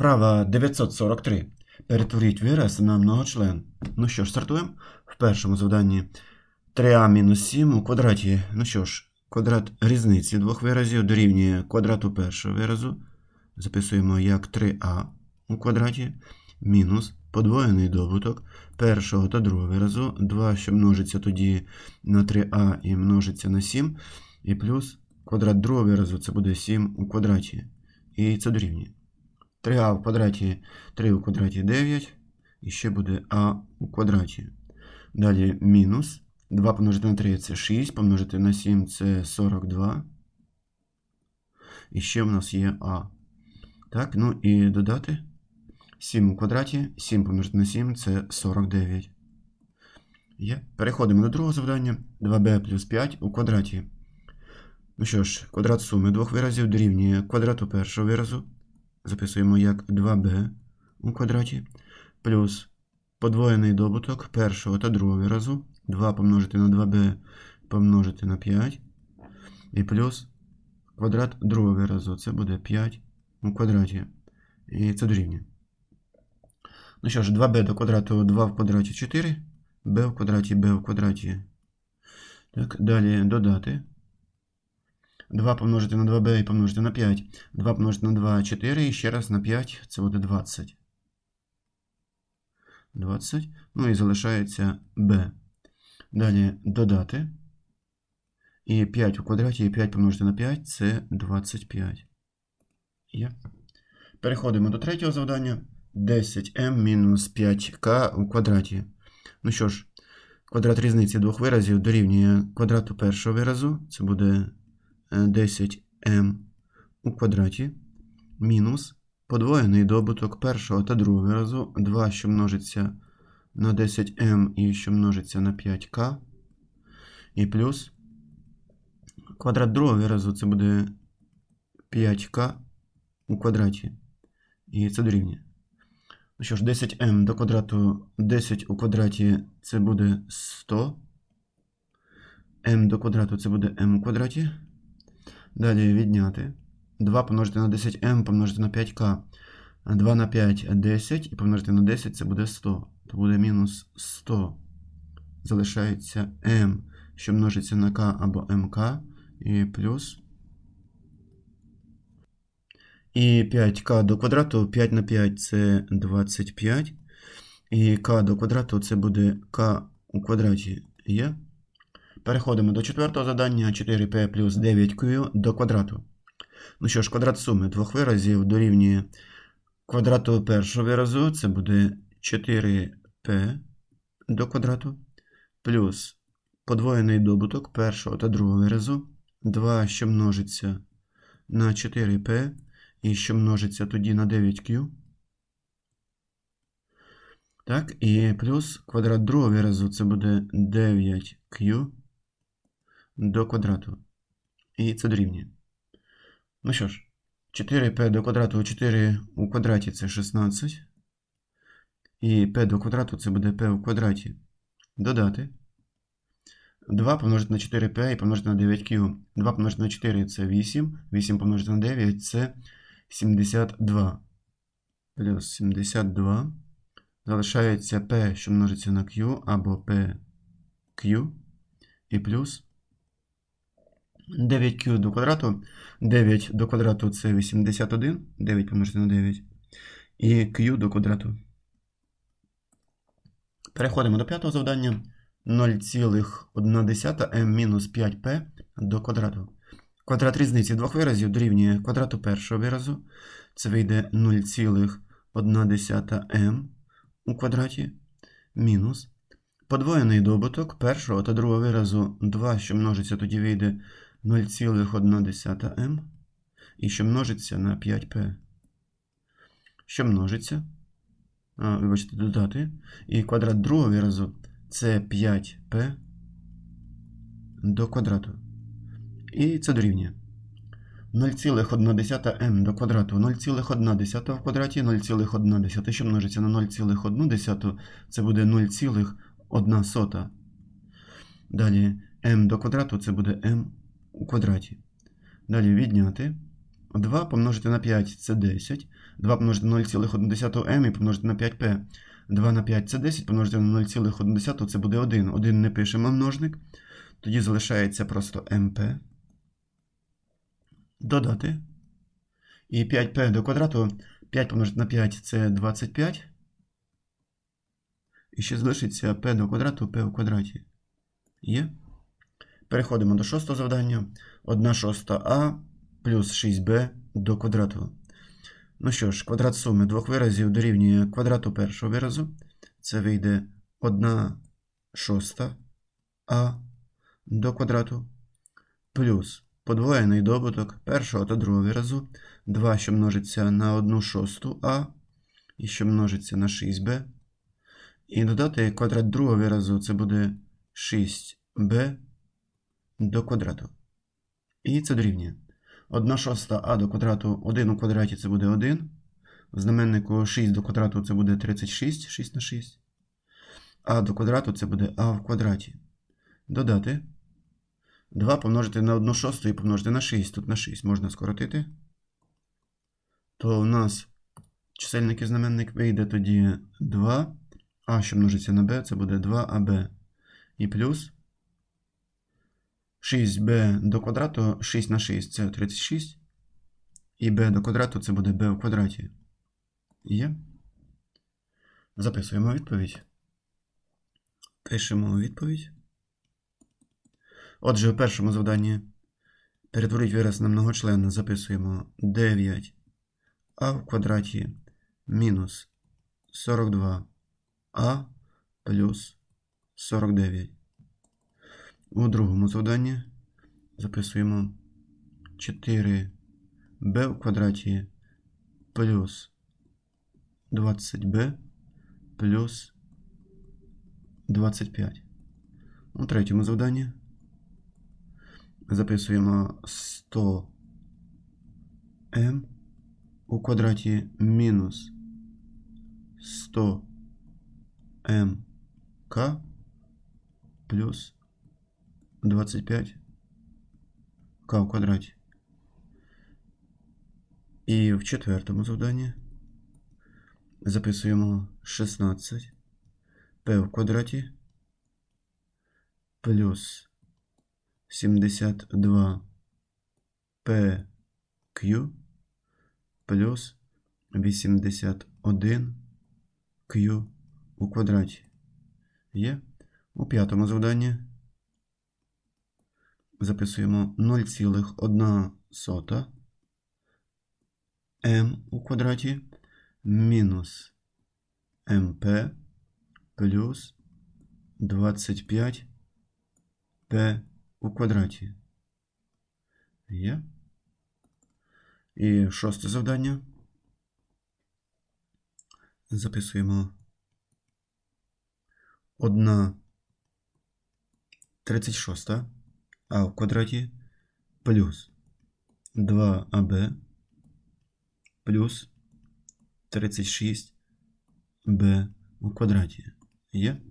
Вправа 943. Перетворіть вираз на многочлен. Ну що ж, стартуємо. В першому завданні 3а мінус 7 у квадраті. Ну що ж, квадрат різниці двох виразів дорівнює квадрату першого виразу. Записуємо як 3а у квадраті мінус подвоєний добуток першого та другого виразу. 2, що множиться тоді на 3а і множиться на 7. І плюс квадрат другого виразу це буде 7 у квадраті. І це дорівнює. 3а в квадраті 3 у квадраті 9. І ще буде а у квадраті. Далі мінус. 2 помножити на 3 це 6, помножити на 7 це 42. І ще в нас є а. Так, ну і додати 7 у квадраті, 7 помножити на 7 це 49. Є. Переходимо до другого завдання. 2b плюс 5 у квадраті. Ну що ж, квадрат суми двох виразів дорівнює квадрату першого виразу. Записуємо як 2b у квадраті. Плюс подвоєний добуток першого та другого виразу. 2 помножити на 2b помножити на 5. І плюс квадрат другого виразу. Це буде 5 у квадраті. І це дорівнює. Ну що ж, 2b до квадрату 2 в квадраті 4. b в квадраті b в квадраті. Так, далі додати. 2 помножити на 2b і помножити на 5. 2 помножити на 2 4. І ще раз на 5 це буде 20. 20. Ну і залишається b. Далі додати. І 5 у квадраті, і 5 помножити на 5 це 25. Є. Переходимо до третього завдання. 10m мінус 5k у квадраті. Ну що ж, квадрат різниці двох виразів дорівнює квадрату першого виразу. Це буде 10m у квадраті. Мінус подвоєний добуток першого та другого виразу. 2, що множиться на 10m і що множиться на 5k. І плюс квадрат другого виразу це буде 5k у квадраті. І це дорівнює. Ну що ж, 10m до квадрату 10 у квадраті це буде 100. m до квадрату це буде m у квадраті. Далі відняти. 2 помножити на 10m помножити на 5k. 2 на 5 10 і помножити на 10 це буде 100. То буде мінус 100. Залишається m, що множиться на k або mk. І плюс. І 5k до квадрату 5 на 5 це 25. І k до квадрату це буде k у квадраті є. Переходимо до четвертого завдання 4p плюс 9q до квадрату. Ну що ж, квадрат суми двох виразів дорівнює квадрату першого виразу, це буде 4p до квадрату, плюс подвоєний добуток першого та другого виразу, 2, що множиться на 4p, і що множиться тоді на 9q. Так, і плюс квадрат другого виразу це буде 9q до квадрату. І це дорівнює. Ну що ж, 4p до квадрату 4 у квадраті це 16. І p до квадрату це буде p у квадраті. Додати. 2 помножити на 4p і помножити на 9q. 2 помножити на 4 це 8. 8 помножити на 9 це 72. Плюс 72. Залишається p, що множиться на q, або pq. І плюс 9q до квадрату. 9 до квадрату це 81. 9 помножити на 9. І q до квадрату. Переходимо до п'ятого завдання. 0,1 m мінус 5p до квадрату. Квадрат різниці двох виразів дорівнює квадрату першого виразу. Це вийде 0,1 m у квадраті мінус подвоєний добуток першого та другого виразу 2, що множиться, тоді вийде 0,1 m і що множиться на 5p. Що множиться? А, вибачте, додати. І квадрат другого виразу це 5p до квадрату. І це дорівнює. 0,1 до квадрату 0,1 в квадраті 0,1, що множиться на 0,1, це буде 0,1. Далі m до квадрату це буде m у квадраті. Далі відняти. 2 помножити на 5 це 10. 2 помножити на 0,1m і помножити на 5p. 2 на 5 це 10, помножити на 0,1 це буде 1. 1 не пишемо множник. Тоді залишається просто mp. Додати. І 5p до квадрату. 5 помножити на 5 це 25. І ще залишиться p до квадрату p у квадраті. Є. Переходимо до шостого завдання. 1 шоста а плюс 6b до квадрату. Ну що ж, квадрат суми двох виразів дорівнює квадрату першого виразу. Це вийде 1 шоста а до квадрату. Плюс подвоєний добуток першого та другого виразу. 2, що множиться на 1 шосту а, і що множиться на 6b. І додати квадрат другого виразу це буде 6b до квадрату. І це дорівнює. 1 шоста а до квадрату 1 у квадраті це буде 1. В знаменнику 6 до квадрату це буде 36, 6 на 6. А до квадрату це буде а в квадраті. Додати. 2 помножити на 1 шосту і помножити на 6. Тут на 6 можна скоротити. То у нас чисельник і знаменник вийде тоді 2. А, що множиться на b, це буде 2аб. І плюс 6b до квадрату, 6 на 6 це 36. І b до квадрату це буде b в квадраті. Є. Записуємо відповідь. Пишемо відповідь. Отже, в першому завданні перетворіть вираз на многочлен. Записуємо 9 а в квадраті мінус 42 а плюс 49. У другому завданні записуємо 4b в квадраті плюс 20b плюс 25. У третьому завданні записуємо 100m у квадраті мінус 100 МК плюс 25 К в квадраті. І в четвертому завданні записуємо 16 П в квадраті плюс 72 PQ плюс 81 Q у квадраті. Є. У п'ятому завданні записуємо 0,1 м у квадраті мінус МП плюс 25 П у квадраті. Є. І шосте завдання. Записуємо 1 36 а в квадраті плюс 2аб плюс 36b у квадраті. Є?